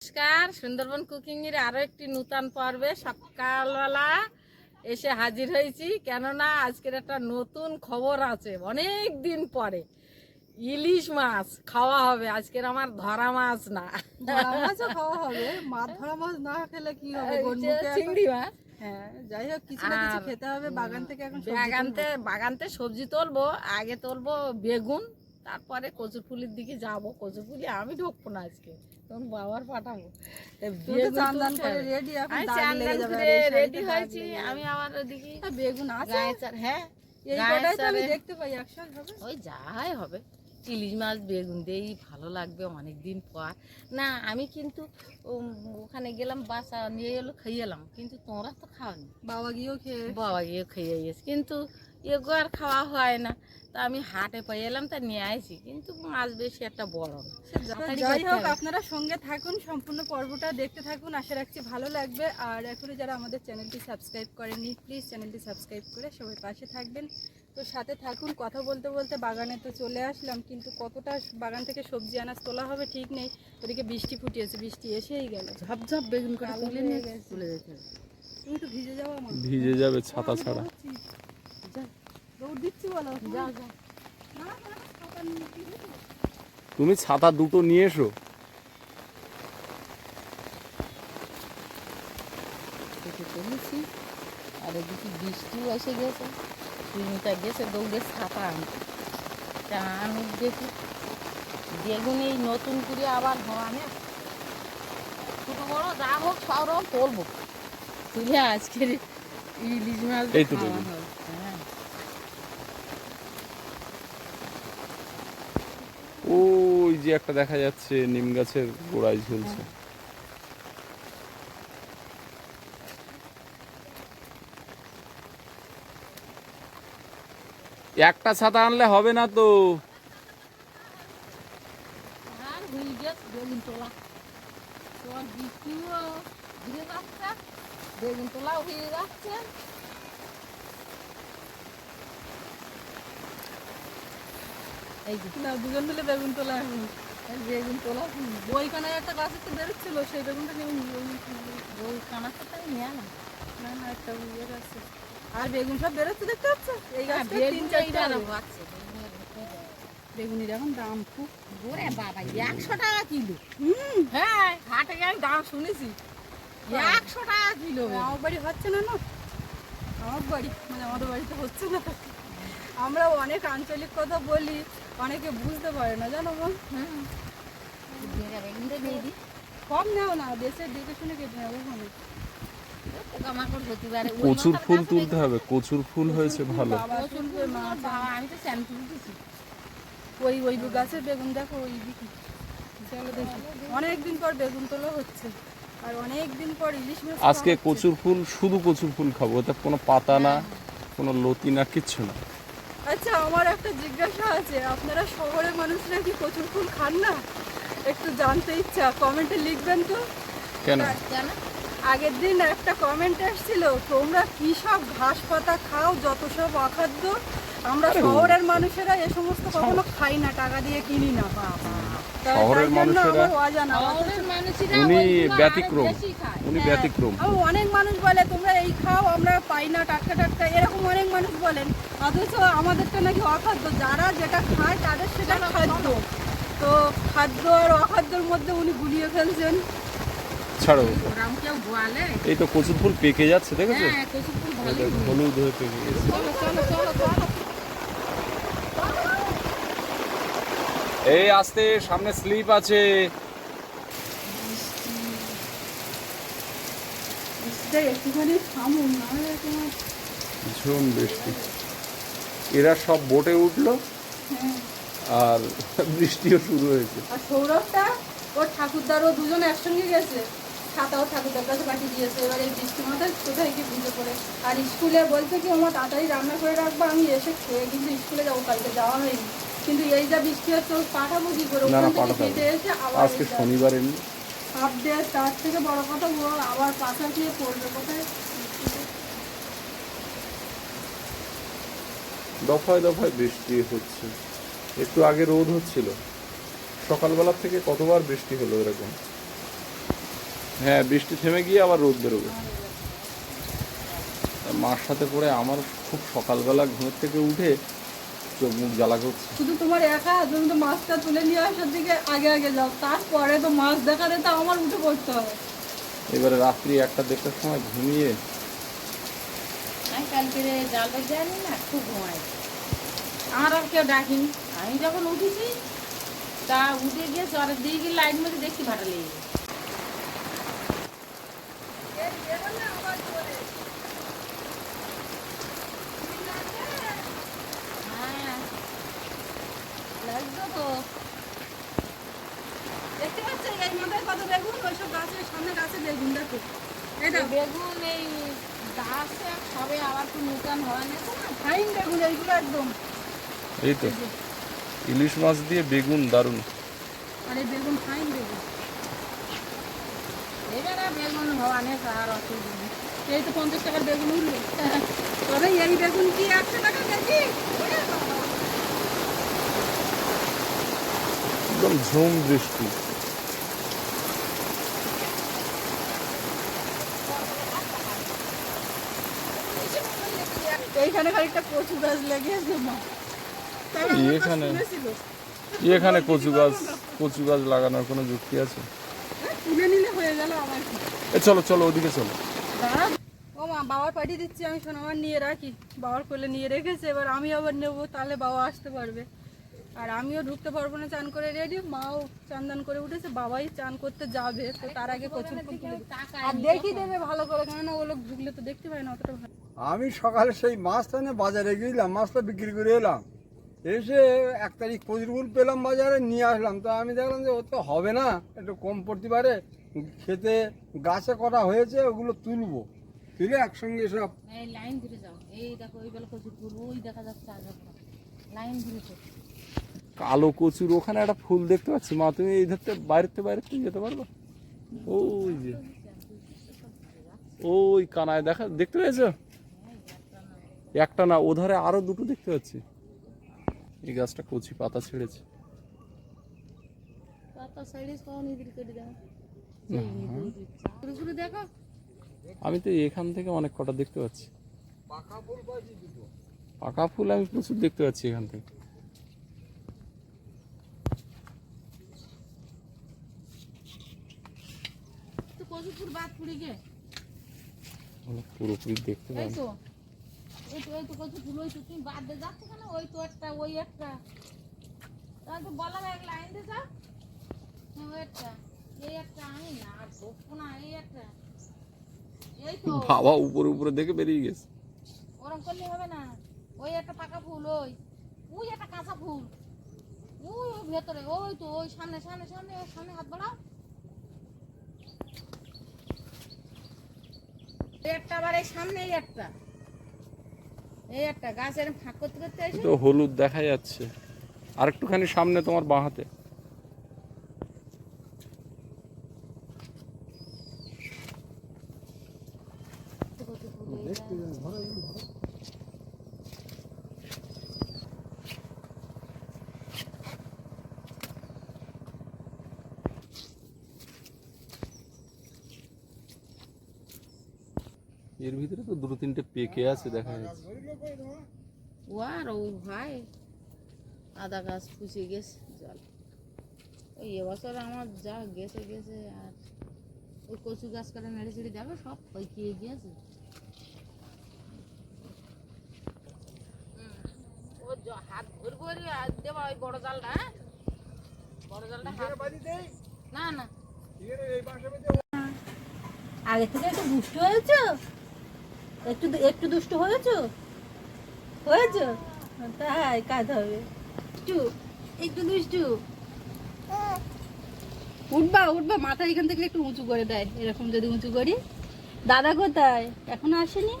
নমস্কার সুন্দরবন কুকিং এর আরও একটি নূতন পর্বে সকালবেলা এসে হাজির হয়েছি। কেননা আজকের একটা নতুন খবর আছে অনেক দিন পরে। ইলিশ মাছ খাওয়া হবে আজকের আমার ধরা মাছ না। মাছও খাওয়া হবে মাছ ধরা মাছ না খেলে কি হবে? চিংড়ি মাছ। হ্যাঁ যাই হোক কিছু না কিছু আর, খেতে হবে বাগান থেকে সবজি বাগানতে বাগানতে সবজি তুলবো আগে তুলবো বেগুন তারপরে কচুর ফুলির দিকে যাব কচুর ফুলি আমি ঢুকবো না আজকে। তখন বাবার পাঠাবো। রেডি হয়েছি আমি আমার ওদিকে। বেগুন আছে? হ্যাঁ দেখতে পাই ওই যাই হবে। ইলিশ মাছ বেগুন দিয়েই ভালো লাগবে অনেক দিন পর। না আমি কিন্তু ওখানে গেলাম বাসা নিয়ে এলো খাইয়ে এলাম। কিন্তু তোমরা তো খাওনি। বাবা গিয়েও খেয়ে বাবা গিয়ে খেয়ে গেছে কিন্তু এগো আর খাওয়া হয় না। তা আমি হাটে পেয়ে এলাম তা নিয়ে আসি কিন্তু মাছ বেশি একটা বড় যাই হোক আপনারা সঙ্গে থাকুন সম্পূর্ণ পর্বটা দেখতে থাকুন। আশা রাখছি ভালো লাগবে। আর এখনও যারা আমাদের চ্যানেলটি সাবস্ক্রাইব করেনি প্লিজ চ্যানেলটি সাবস্ক্রাইব করে সবাই পাশে থাকবেন। তো সাথে থাকুন কথা বলতে বলতে বাগানে তো চলে আসলাম কিন্তু কতটা বাগান থেকে সবজি আনাজ তোলা হবে ঠিক নেই। ওদিকে বৃষ্টি ফুটিয়েছে বৃষ্টি এসেই গেল। ঝপঝপ বেগুন করে তুলে নিয়ে। যেতে তুমি তো ভিজে যাওয়া ভিজে যাবে ছাতা ছাড়া। দৌড় দিচ্ছি বলো। যাও যাও? তুমি ছাতা দুটো নিয়ে এসো। আর এদিকে বৃষ্টিও এসে গেছে। সুইমিটা গেছে দৌড়ে ছাতা আনতে। তা আমি দেখি। বেগুন এই নতুন করে আবার হওয়ানে ছোটো বড়ো যা হোক সব রকম তুলবো তুলে আজকের ইলিশ মাছ এই তো খাওয়া বেগুন। হবে হ্যাঁ ওই যে একটা দেখা যাচ্ছে, নিম গাছের গোড়ায় ঝুলছে। একটা ছাতা আনলে হবে না তো। বেগুন তোলা। হয়ে যাচ্ছে। এই যে। না দুজন মিলে বেগুন তোলা এখন। বেগুন তোলা ওইখানে একটা গাছের তো বেরোচ্ছিল সেই বেগুনটা নিয়ে তাই নিয়ে না না না একটা ইয়ে আছে। আর বেগুন সব বেরোচ্ছে দেখতে পাচ্ছ? এই হ্যাঁ, গাছটা তিন বেগুন চারটা আছে বেগুনির এখন দাম খুব। ওরে বাবা একশো টাকা কিলো। হুম হ্যাঁ। হাটে আমি দাম শুনেছি। একশো টাকা কিলো। আমার বাড়ি হচ্ছে না না? আমার বাড়ি মানে আমাদের বাড়িতে হচ্ছে না। আমরা অনেক আঞ্চলিক কথা বলি অনেকে বুঝতে পারে না জানো দিই কম নেও না দেশের দেখে শুনে কেটে নেব ওখানে কচুর ফুল তুলতে হবে কচুর ফুল হয়েছে ভালো। মা আমি তো স্যান তুলতেছি ওই ওই গাছের বেগুন দেখো ওই দিকে। চলো দেখি। অনেক দিন পর বেগুন তোলা হচ্ছে আর অনেক দিন পর ইলিশ মাছ আজকে কচুর ফুল শুধু কচুর ফুল খাব ওতে কোনো পাতা না কোনো লতি না কিচ্ছু না। আচ্ছা আমার একটা জিজ্ঞাসা আছে। আপনারা শহরের মানুষরা কি প্রচুর ফুল খান না? একটু জানতে ইচ্ছা কমেন্টে লিখবেন তো। কেন? আগের দিন একটা কমেন্ট এসেছিল তোমরা কি সব ঘাস পাতা খাও যত সব অখাদ্য? আমরা শহরের মানুষেরা এ সমস্ত কখনো খাই না টাকা দিয়ে কিনি না। বাবা। শহরের মানুষেরা- উনি ব্যতিক্রম। উনি হ্যাঁ। ব্যতিক্রম। অনেক মানুষ বলে তোমরা এই খাও আমরা পাই না টাটকা টাটকা। এরকম অনেক মানুষ বলেন। অথচ আমাদেরটা নাকি অখাদ্য। যারা যেটা খায় তাদের সেটা খাদ্য। তো খাদ্য আর অখাদ্যর মধ্যে উনি গুলিয়ে ফেলছেন। ছাড়ো। বলে এই তো কচুর ফুল পেকে যাচ্ছে দেখেছ? হ্যাঁ হলুদ হয়ে পেকে গেছে চলো চলো চলো চলো এই আসতে সামনে স্লিপ আছে। ভীষণ বৃষ্টি। এরা সব বোটে উঠল হ্যাঁ। আর বৃষ্টিও শুরু হয়েছে। আর সৌরভটা ওর ঠাকুরদারও দুজন একসঙ্গে গেছে। ছাতাও ঠাকুরদার কাছে পাঠিয়ে দিয়েছে। এবার এই বৃষ্টির মধ্যে কোথায় গিয়ে ভিজে পড়ে? আর স্কুলে বলছে কি আমার তাড়াতাড়ি রান্না করে রাখব আমি এসে খেয়ে কিন্তু স্কুলে যাব কালকে যাওয়া হয়নি। কিন্তু এই যা বৃষ্টি হচ্ছে ও পাঠাবো কি করে না, না, ওখান পাঠাতে হবে। এসে আবার আজকে শনিবার এমনি। তার থেকে বড় কথা ও আবার পাশা খেয়ে পড়বে। কোথায়? দফায় দফায় বৃষ্টি হচ্ছে। একটু আগে রোদ হচ্ছিল। সকালবেলা থেকে কতবার বৃষ্টি হলো এরকম? হ্যাঁ বৃষ্টি থেমে গিয়ে আবার রোদ বেরোবে। মার সাথে করে আমার খুব সকালবেলা ঘুমের থেকে উঠে চোখ মুখ জ্বালা করছে। শুধু তোমার একা তুমি তো মাছটা তুলে নিয়ে আসার দিকে আগে আগে যাও। তারপরে তো মাছ দেখাতে তো আমার উঠে পড়তে হবে। এবারে রাত্রি একটা দেড়টার সময় ঘুমিয়ে আমি কালকে জাল বের যায়নি না খুব ঘুমাই আমার আর কেউ ডাকিনি। আমি যখন উঠেছি তা উঠে গিয়ে চরের দিকে গিয়ে লাইট মধ্যে দেখছি ভাড়া লেগে গেছে। হ্যাঁ লাগবে তো দেখতে পাচ্ছ এই মাথায় কত বেগুন ওইসব গাছের সামনে গাছে বেগুন দেখো। এই এই বেগুন এই গাছে সবে আবার তো নতুন হয় না না? ফাইন বেগুন এইগুলো একদম। এই তো। ইলিশ মাছ দিয়ে বেগুন দারুণ। আর এই বেগুন ফাইন বেগুন। এবারে বেগুন হওয়া নেই আর অসুবিধা নেই এই তো পঞ্চাশ টাকার বেগুন উঠল। তবে এই বেগুন কি একশো টাকা কেজি? একদম ঝুম বৃষ্টি। এইখানে খানিকটা কচু গাছ লেগেছে মা। এখানে? এখানে কচু গাছ কচু গাছ লাগানোর কোনো যুক্তি আছে? হ্যাঁ, তুলে নিলে হয়ে গেল আমার। এ চলো চলো ওদিকে চলো। ও মা বাবার পাঠিয়ে দিচ্ছি আমি সোনামার নিয়ে রাখি। বাবার কোলে নিয়ে রেখেছে এবার আমি আবার নেব তাহলে বাবা আসতে পারবে। আর আমিও ঢুকতে পারব না চান করে রেডি। মাও চান দান করে উঠেছে বাবাই চান করতে যাবে। তো তার আগে কচুর আর দেখি। দেবে ভালো করে কেননা ও লোক ঢুকলে তো দেখতে পায় না অতটা ভালো আমি সকালে সেই মাছটা নিয়ে বাজারে গেলাম মাছটা বিক্রি করে এলাম। এসে এক তারিখ কচুরগুল পেলাম বাজারে নিয়ে আসলাম। তো আমি দেখলাম যে ও তো হবে না একটু কম পড়তে পারে। খেতে গাছে কটা হয়েছে ওগুলো তুলবো। তুলে একসঙ্গে সব লাইন ধরে যাও। এই দেখো ওই বেলা কচুর ওই দেখা যাচ্ছে লাইন ধরে কালো কচুর ওখানে একটা ফুল দেখতে পাচ্ছি। মা তুমি এই ধরতে বাইরে থেকে বাইরে থেকে যেতে পারবা? ওই যে। ওই কানায় দেখা দেখতে পেয়েছ? একটা না ওধারে ধারে আরও দুটো দেখতে পাচ্ছি। এই গাছটা কচি পাতা ছেড়েছে। আমি তো এখান থেকে অনেক কটা দেখতে পাচ্ছি। পাকা ফুল আমি প্রচুর দেখতে পাচ্ছি এখান থেকে। পুরোপুরি দেখতে এই পাই তো এই তো এই ফুল ওই তো তুমি বাদ দিয়ে যাচ্ছ কেন? ওই তো একটা ওই একটা। তাহলে তো বলা এক লাইন দিয়ে যাও হ্যাঁ ওই একটা এই একটা আমি না আর দেখব না এই একটা। এই তো। বাবা উপরে উপরে দেখে বেরিয়ে গেছে। ওরম করলে হবে না। ওই একটা পাকা ফুল ওই। ওই একটা কাঁচা ফুল। ওই ওই ভেতরে ওই তো ওই সামনে সামনে সামনে ওই সামনে হাত বাড়াও। একটা আবার এই সামনে একটা। এই একটা গাছের ফাঁক করতে করতে এসে। তো হলুদ দেখা যাচ্ছে। আর একটুখানি সামনে তোমার বাঁ হাতে। এর ভিতরে তো দুটো তিনটে পেকে আছে দেখা যাচ্ছে। ও আর ও ভাই। আদা গাছ পুষে গেছে জল। ওই এবছর আমার যা গেছে গেছে আর ওই কচু গাছ করে নেড়ে চেড়ে দেখো সব পৈকিয়ে গিয়েছে হাত দেবা ওই বড় জালটা হ্যাঁ? বড় জালটা না না। আগে থেকে একটু দুষ্ট হয়েছো? একটু একটু দুষ্ট হয়েছো? হয়েছো? তাই কাজ হবে। একটু একটু দুষ্টু। উঠবা উঠবা, মাথা এখান থেকে একটু উঁচু করে দেয়, এরকম যদি উঁচু করি। দাদা কোথায়? এখনও আসেনি?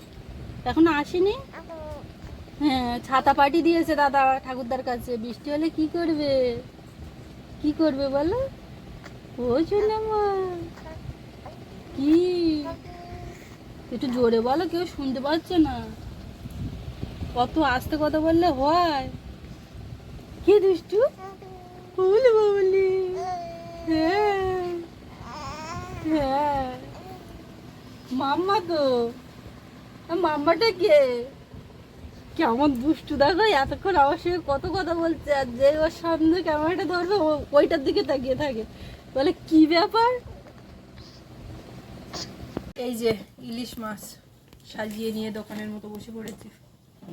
এখনও আসেনি? হ্যাঁ ছাতা পাটি দিয়েছে দাদা ঠাকুরদার কাছে। বৃষ্টি হলে কি করবে? কি করবে বলো? ও মা কি? একটু জোরে বলো, কেউ শুনতে পাচ্ছে না। কত আস্তে কথা বললে হয়। কি দুষ্টু? বলে বাবলি হ্যাঁ। হ্যাঁ। মাম্মা তো। মাম্মাটা কে? কেমন দুষ্টু, দেখো, এতক্ষণ আমার সঙ্গে কত কথা বলছে, আর যে ওর সামনে ক্যামেরাটা ধরবে ওইটার দিকে তাকিয়ে থাকে। বলে, কি ব্যাপার? এই যে ইলিশ মাছ সাজিয়ে নিয়ে দোকানের মতো বসে পড়েছে।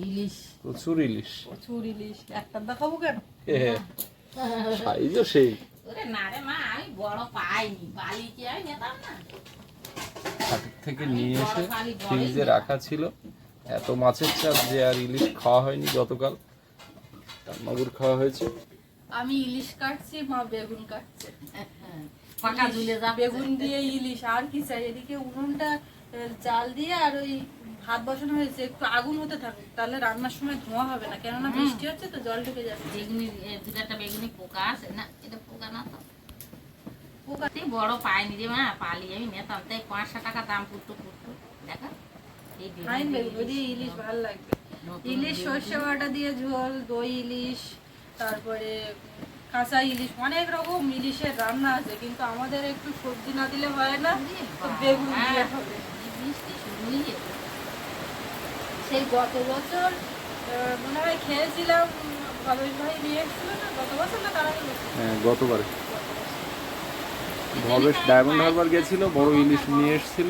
ইলিশ? প্রচুর ইলিশ। প্রচুর ইলিশ। একটা দেখাবো কেন? সাইজও সেই। ওরে না রে মা আমি বড় পাইনি। বালি কি আমি নিতাম না? হাটের থেকে নিয়ে এসে ফ্রিজে রাখা ছিল। এত মাছের চাপ যে আর ইলিশ খাওয়া হয়নি গতকাল। মাগুর খাওয়া হয়েছে। আমি ইলিশ কাটছি মা বেগুন কাটছে। পাকা ঝুলে যাবে। বেগুন দিয়ে ইলিশ আর কি চাই? এদিকে উনুনটা জাল দিয়ে আর ওই ভাত বসানো হয়েছে। একটু আগুন হতে থাকুক তাহলে রান্নার সময় ধোঁয়া হবে না। কেননা বৃষ্টি হচ্ছে তো জল ঢুকে যাবে বেগুনি দুটো একটা বেগুনি পোকা আছে না? এটা পোকা না তো? পোকাতে বড় পাইনি রে মা পালি। আমি নিতাম তাই পাঁচশো টাকা দাম পুট্টু পুট্টু দেখা। ইলিশ। ভালো লাগবে। ইলিশ সর্ষে বাটা দিয়ে ঝোল দই ইলিশ তারপরে কাঁচা ইলিশ অনেক রকম ইলিশের রান্না আছে কিন্তু আমাদের একটু সবজি না দিলে হয় না তো বেগুন দিয়ে হবে। হয়ে। সেই গত বছর মনে হয় খেয়েছিলাম ভাই নিয়ে এসেছিল না গত বছর না তার হ্যাঁ গতবারে। ভবেশ ডায়মন্ড হারবার গেছিল বড় ইলিশ নিয়ে এসেছিল।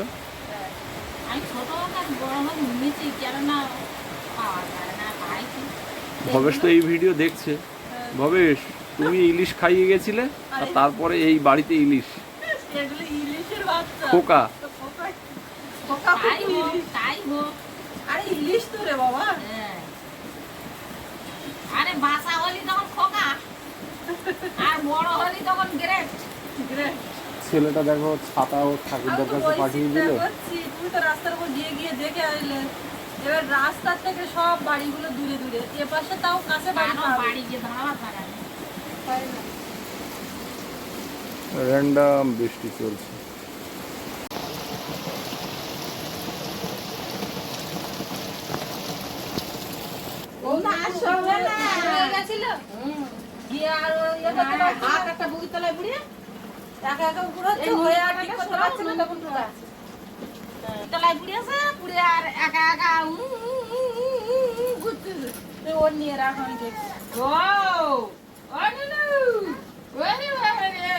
হ্যাঁ। ভবেশ তো এই ভিডিও দেখছে। ভবেশ তুমি ইলিশ খাইয়ে গেছিলে আর তারপরে এই বাড়িতে ইলিশ। খোকা। তো খোকা খোকা তাই খুব হোক ইলিশ। তাই হোক। আরে ইলিশ তো রে বাবা। হ্যাঁ। আরে বাসা হলি তখন খোকা আর বড় হলি তখন গ্রেট। গ্রেট। ছেলেটা দেখো ছাতা ও ঠাকুরদার কাছে পাঠিয়ে দিল। তুমি তো রাস্তার উপর গিয়ে গিয়ে দেখে আসলে এবার রাস্তার থেকে সব বাড়িগুলো দূরে দূরে। এ পাশে তাও কাছে বাড়ি বাড়ি গিয়ে না? র্যান্ডাম বৃষ্টি চলছে। ইয়ে একা ওর নিয়ে রাখ ও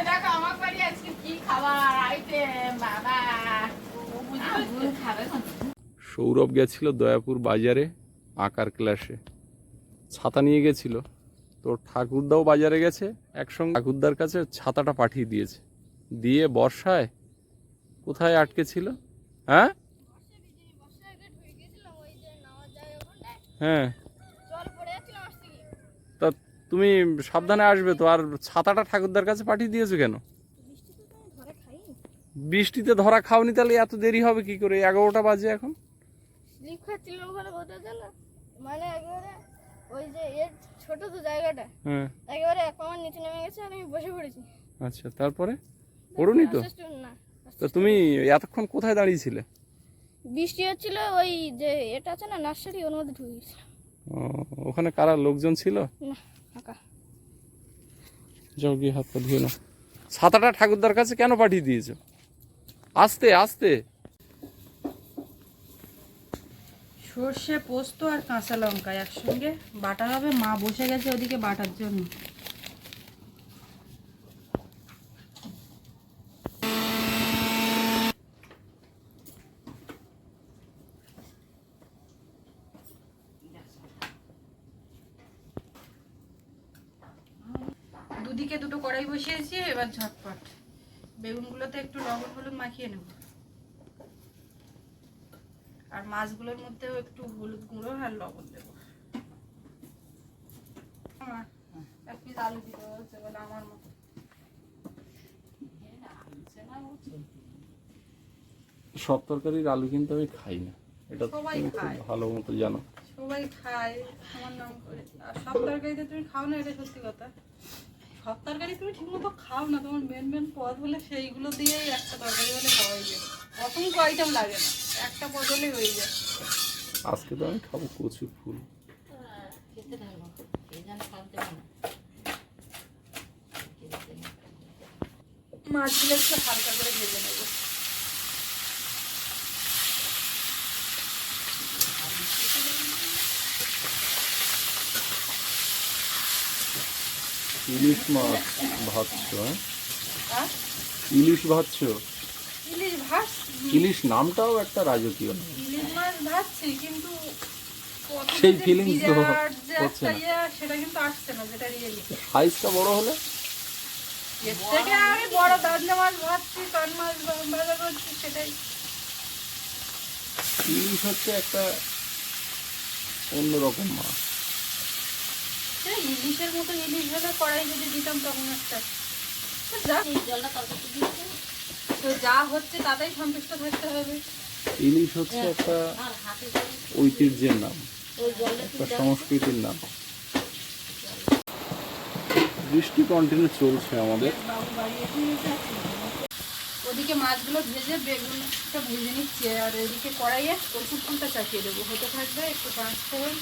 দেখো আমার বাড়ি আজকে কি খাবার আইটেম বাবা খাবে সৌরভ গেছিল দয়াপুর বাজারে আঁকার ক্লাসে। ছাতা নিয়ে গেছিল। তো ঠাকুরদাও বাজারে গেছে একসঙ্গে ঠাকুরদার কাছে ছাতাটা পাঠিয়ে দিয়েছে। দিয়ে বর্ষায় কোথায় আটকে ছিল? হ্যাঁ? হ্যাঁ। তা তুমি সাবধানে আসবে তো আর ছাতাটা ঠাকুরদার কাছে পাঠিয়ে দিয়েছ কেন? বৃষ্টিতে ধরা খাওনি তাহলে এত দেরি হবে কি করে? এগারোটা বাজে এখন। মানে ওই যে এর ছোট তো জায়গাটা। হ্যাঁ। একেবারে এক পামার নিচে নেমে গেছে আর আমি বসে পড়েছি। আচ্ছা তারপরে? পড়ুনি তো? তুমি এতক্ষণ কোথায় দাঁড়িয়েছিলে? বৃষ্টি হচ্ছিল ওই যে এটা আছে না নার্সারি ওর মধ্যে ঢুকে ওখানে কারা লোকজন ছিল? না। যাও গিয়ে হাত পা ধুয়ে নাও। ছাতাটা ঠাকুরদার কাছে কেন পাঠিয়ে দিয়েছ? আস্তে আস্তে। সর্ষে পোস্ত আর কাঁচা লঙ্কা একসঙ্গে। বাটা হবে মা বসে গেছে ওদিকে বাটার জন্য দুদিকে দুটো কড়াই বসিয়েছি এবার ঝটপট। বেগুনগুলোতে একটু লবণ হলুদ মাখিয়ে নেব। আর মাছগুলোর মধ্যেও একটু হলুদ গুঁড়ো আর লবণ দেবো। আমার এক পিস আলু দিতে বলছে বলে আমার মতো। সব তরকারির আলু কিন্তু আমি খাই না। এটা সবাই খায়। ভালো মতো জানো। সবাই খায়। আমার নাম করে আর সব তরকারিতে তুমি খাও না এটা সত্যি কথা। সব তরকারি তুমি ঠিকমতো খাও না তোমার মেন মেন পদ হলে সেইগুলো দিয়েই একটা তরকারি হলে খাওয়াই যায় অসংখ্য আইটেম লাগে না একটা পদ হলেই হয়ে যায়। আজকে তো আমি খাব কচু ফুল। খেতে থাকব এই জন্য সব মাছগুলো একটু হালকা করে ভেজে নেব। ইলিশ মাছ ভাজছো হ্যাঁ? ইলিশ ভাজছো? ইলিশ ভাস ইলিশ নামটাও একটা রাজকীয় ইলিশ মাছ ভাজছি কিন্তু সেই feelings তো হচ্ছে না। ইয়ে, সেটা কিন্তু আসছে না যেটা রিয়েলি সাইজটা বড় হলে? এর থেকে আমি বড় দাদনা মাছ ভাজছি কান মাছ ভাজা করছি সেটাই। ইলিশ হচ্ছে একটা অন্যরকম মাছ। ইলিশের মতো ইলিশ হলে কড়াই যদি দিতাম তখন একটা। যা জলটা তরকারি দিয়েছে তো যা হচ্ছে তাতেই সন্তুষ্ট থাকতে হবে। ইলিশ হচ্ছে একটা হাতে করে ঐতিহ্যের নাম। একটা সংস্কৃতির নাম। বৃষ্টি কন্টিনিউ চলছে আমাদের। ওদিকে মাছগুলো ভেজে বেগুনটা ভেজে নিচ্ছে। আর এদিকে কড়াইয়ে ফুলটা চাপিয়ে দেবো। হতে থাকবে একটু পাঁচফোড়ন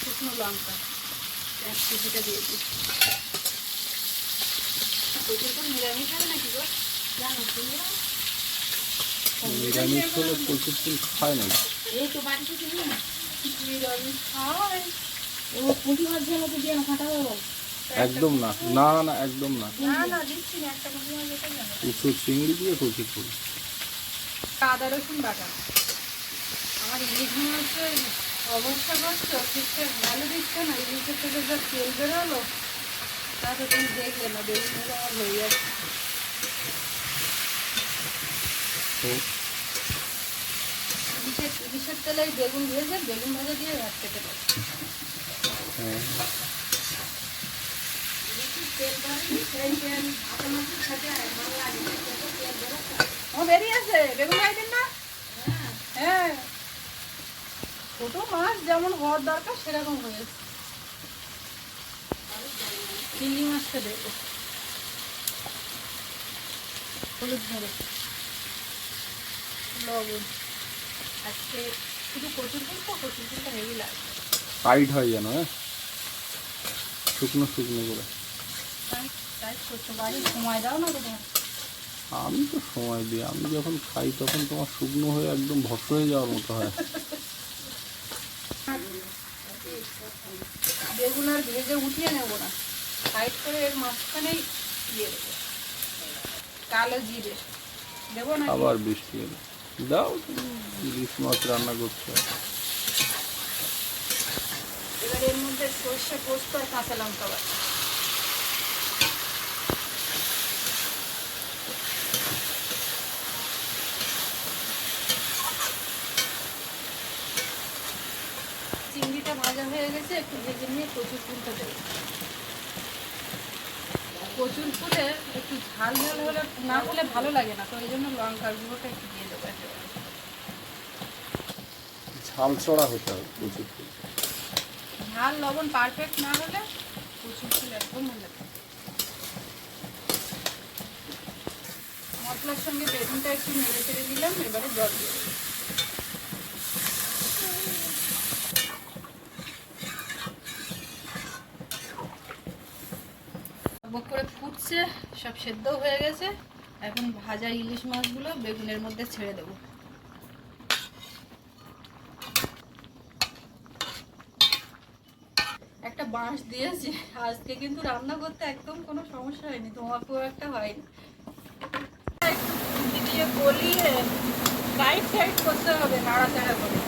শুকনো লঙ্কা। এক কেজিটা দিয়ে দিই। কচুর নিরামিষ হবে নাকি গো? জানো তোমরা নিরামিষ হলে প্রচুর ফুল খায় না। এই তো বাড়ি থেকে নিরামিষ খাওয়াই ও পুঁটি মাছ দিয়ে আমাকে দিয়ে না ফাটা একদম না না না একদম না। না না দিচ্ছি না একটা কুচি মাছ এটা জানো উঁচু চিংড়ি দিয়ে প্রচুর ফুল। আদা রসুন বাটা। আমার ইলিশ অবস্থা করছ? ঠিকঠাক ভালো দিচ্ছে না? ইলিশের থেকে যা তেল বেরোলো। তাতে তুমি দেখলে না বেগুন আমার হয়ে যাচ্ছে। ইলিশের ইলিশের তেলে বেগুন ভেজে বেগুন ভাজা দিয়ে ভাত খেতে পারো। হ্যাঁ, ও বেরিয়ে আছে বেগুন খাইবেন না? হ্যাঁ। ছোট মাছ যেমন হওয়ার দরকার সেরকম হয়েছে চিংড়ি মাছটা দেবো হলুদ ধরে লবণ। আজকে শুধু কচুর ফুল তো কচুর ফুলটা হেভি লাগবে টাইট হয় যেন হ্যাঁ? শুকনো শুকনো করে। সময় দাও না তোমার। আমি তো সময় দিই আমি যখন খাই তখন তোমার শুকনো হয়ে একদম ভস্ম হয়ে যাওয়ার মতো হয়। বেগুন আর ভেজে উঠিয়ে নেব না। সাইড করে এর মাঝখানেই দিয়ে দেবো। কালো জিরে। দেবো না আবার বৃষ্টি এলো। দাও তুমি ইলিশ মাছ রান্না করছ। এবার এর মধ্যে সর্ষে পোস্ত আর কাঁচা লঙ্কা বাটা। গেছে একটু ভেজে নিয়ে কচুর ফুলটা দেবো। কচুর ফুলে একটু ঝাল ঝাল হলে না হলে ভালো লাগে না তো এই জন্য লঙ্কার গুঁড়োটা একটু দিয়ে দেবো ঝাল চড়া হতে হবে প্রচুর ফুল। ঝাল লবণ পারফেক্ট না হলে কচুর ফুল একদম ভালো মশলার সঙ্গে বেগুনটা একটু নেড়ে চেড়ে দিলাম এবারে জল দিয়ে দেবো। বক করে ফুটছে সব সেদ্ধ হয়ে গেছে। এখন ভাজা ইলিশ মাছগুলো বেগুনের মধ্যে ছেড়ে দেবো। একটা বাঁশ দিয়েছি। আজকে কিন্তু রান্না করতে একদম কোনো সমস্যা হয়নি তোমাকেও একটা হয়নি। একটু দিয়ে গলিয়ে সাইড সাইড করতে হবে, নাড়াচাড়া করে।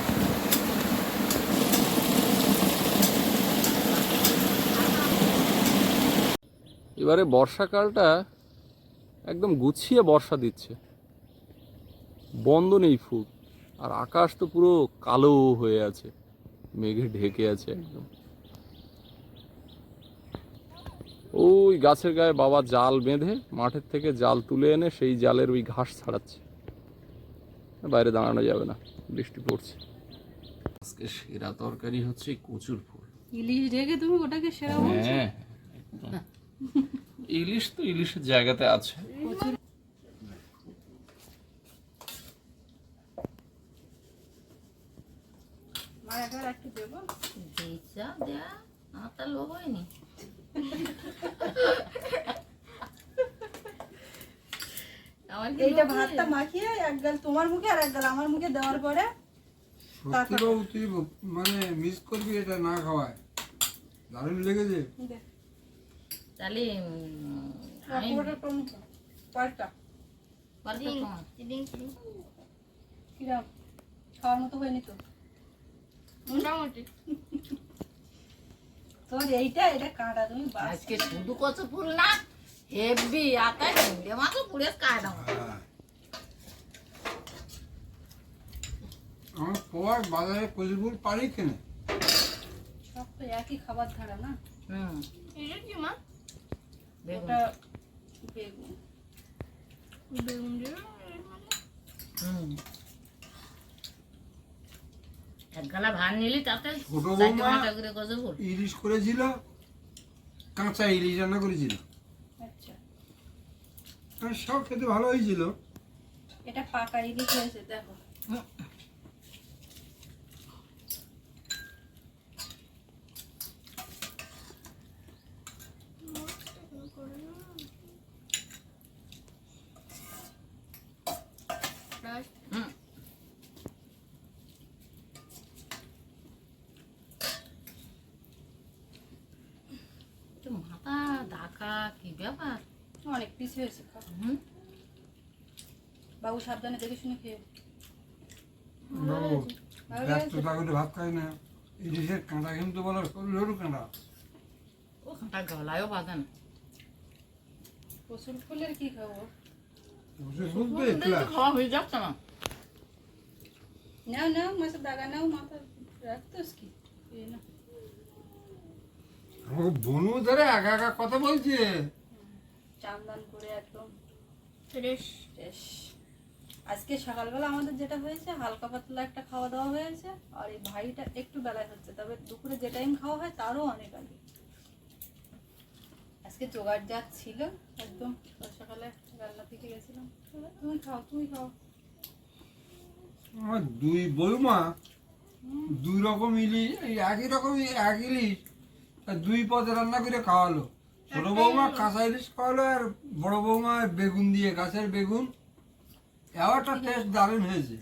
এবারে বর্ষাকালটা একদম গুছিয়ে বর্ষা দিচ্ছে। বন্ধ নেই ফুট আর আকাশ তো পুরো কালো হয়ে আছে। মেঘে ঢেকে আছে একদম। ওই গাছের গায়ে বাবা জাল বেঁধে মাঠের থেকে জাল তুলে এনে সেই জালের ওই ঘাস ছাড়াচ্ছে। বাইরে দাঁড়ানো যাবে না বৃষ্টি পড়ছে। আজকে সেরা তরকারি হচ্ছে কচুর ফুল। ইলিশ ঢেকে তুমি ওটাকে সেরা বলছো? হ্যাঁ ইলিশ তো ইলিশের জায়গাতে আছে। এইটা ভাতটা মাখিয়ে এক গাল তোমার মুখে আর এক গাল আমার মুখে দেওয়ার পরে তুই মানে মিস করবি এটা না খাওয়ায়। দারুণ লেগেছে। তাহলে খাওয়ার মতো হয়নি তো? মোটামুটি। তোর এইটা এটা কাঁটা তুমি বাস। আজকে শুধু কচু ফুল না হেভি পুড়ে আমার বাজারে পারি কেনে? সব তো একই খাবার ধারা না? হুম। এটা কি মা? বেগুন ওটা বেগুন। বেগুন দিয়ে হুম। এক গালা ভাত নিলি তাতে ছোট বৌমা ইলিশ করেছিল কাঁচা ইলিশ রান্না করেছিল। আচ্ছা। সব খেতে ভালো হয়েছিল। এটা পাকা ইলিশ হয়েছে দেখো ব্রাশ হুম তো মাথা ঢাকা কি ব্যাপার অনেক পিস হয়েছে খাও হুম বাবু সাবধানে দেখে শুনে খেয়ে ভাত খাই না। ইলিশের কাঁটা কিন্তু বলো সরু সরু কাঁটা। ওখানটা গলায়ও বাঁধে না। কসুর ফুলের কি খাব? কচুরপুর তো একলা। খাওয়া হয়ে যাচ্ছে না। নাও নাও মাছের দাগা নাও মাথা রাখতোস কি? আমাকে বনু ধরে একা একা কথা বলছে। চান্দান করে একদম ফ্রেশ। বেশ আজকে সকালবেলা আমাদের যেটা হয়েছে হালকা পাতলা একটা খাওয়া দাওয়া হয়েছে আর এই ভাইটা একটু বেলায় হচ্ছে তবে দুপুরে যে টাইম খাওয়া হয় তারও অনেক আগে। আজকে জোগাড় যা ছিল একদম সকালে রান্না থেকে গেছিলাম। তুমি খাও তুমি খাও। আমার দুই বৌমা দুই রকম ইলিশ একই রকম এক ইলিশ দুই পদে রান্না করে খাওয়ালো। ছোট বৌমা কাঁচা ইলিশ খাওয়ালো আর বড় বৌমা বেগুন দিয়ে গাছের বেগুন। এবারটা টেস্ট দারুণ হয়েছে।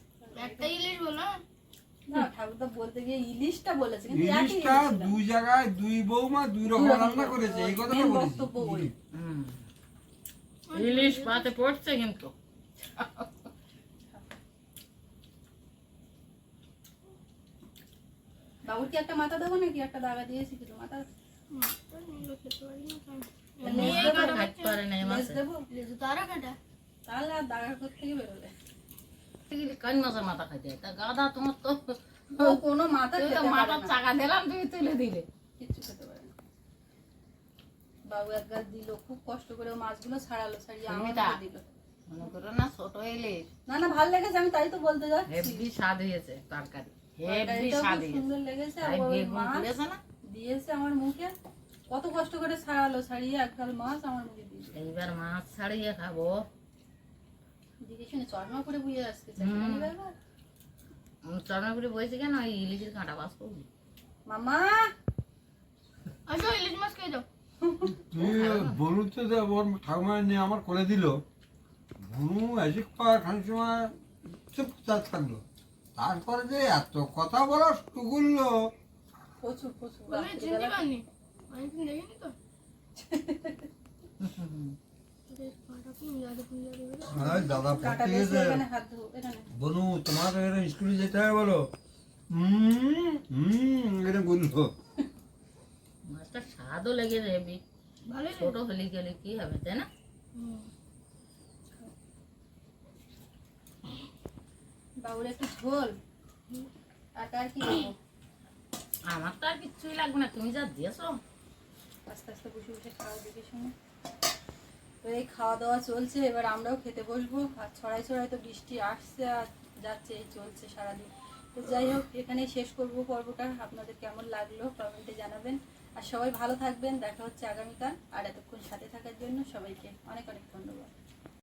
একটা ইলিশ বলো। না ঠাকুরদা বলতে গিয়ে ইলিশটা বলেছে কিন্তু একই ইলিশটা ইলিশ ছিল। দুই জায়গায় দুই বৌমা দুই রকম রকম রান্না করে। করেছে এই ওর কথাটা main বলেছি। বক্তব্য ওই। হুম। ইলিশ পাতে পড়ছে কিন্তু। বাবুর কি একটা মাথা দেবো নাকি? একটা দাগা দিয়েছি কিন্তু মাথা? মাছটা নিলে খেতে পারি না তাহলে আর দাগা থেকে বেরোবে কান মাছের মাথা খাইতে তা গাদা তোমার তো। কোনো মাথা মাথার চাকা দিলাম তুমি তুলে দিলে। কিচ্ছু খেতে পারে না। বাবু এক গাছ দিল খুব কষ্ট করে মাছগুলো ছাড়ালো ছাড়িয়ে সুমিতা। দিল। মনে করো না ছোট ইলিশ না না ভালো লেগেছে আমি তাই তো বলতে যাচ্ছি। হেভি স্বাদ হয়েছে তরকারি। হেভি স্বাদ সুন্দর লেগেছে আর মাছ না? দিয়েছে আমার মুখে। কত কষ্ট করে ছাড়ালো ছাড়িয়ে একগাল মাছ আমার মুখে দিয়েছে। এইবার মাছ ছাড়িয়ে খাব। চর্মা করে বুঝে আসছে হুম। ব্যাপার চরণপুরে বসে কেন? ওই ইলিশের কাঁটা বাস করবি। মামা! আসো ইলিশ মাছ খেয়ে যাও। তো ওর ঠাকুমা নিয়ে আমার করে দিল। বনু এসে খানিক সময় চুপচাপ থাকল। তারপরে যে এত কথা বলা শুরু করল। প্রচুর প্রচুর। দেখিনি তো। দাদা কাটা পড়তে বেশি গেছে এখানে হাত ধো এখানে বনু তোমার এখানে স্কুলে যেতে হবে বলো হুম হুম এটা বলল মাছটা স্বাদও লেগেছে হেভি ভালোই ছোট হলে গেলে কি হবে তাই না হুম। বাবুর একটু ঝোল আর তার কি দেবো? আমার তো আর কিচ্ছুই লাগবে না তুমি যা দিয়েছ আস্তে আস্তে বসে বসে খাওয়া দেখে শুনে তো এই খাওয়া দাওয়া চলছে, এবার আমরাও খেতে বসবো। আর ছড়াই ছড়াই তো বৃষ্টি আসছে আর যাচ্ছে, এই চলছে সারাদিন। তো যাই হোক, এখানে শেষ করব পর্বটা। আপনাদের কেমন লাগল কমেন্টে জানাবেন। আর সবাই ভালো থাকবেন, দেখা হচ্ছে আগামীকাল। আর এতক্ষণ সাথে থাকার জন্য সবাইকে অনেক অনেক ধন্যবাদ।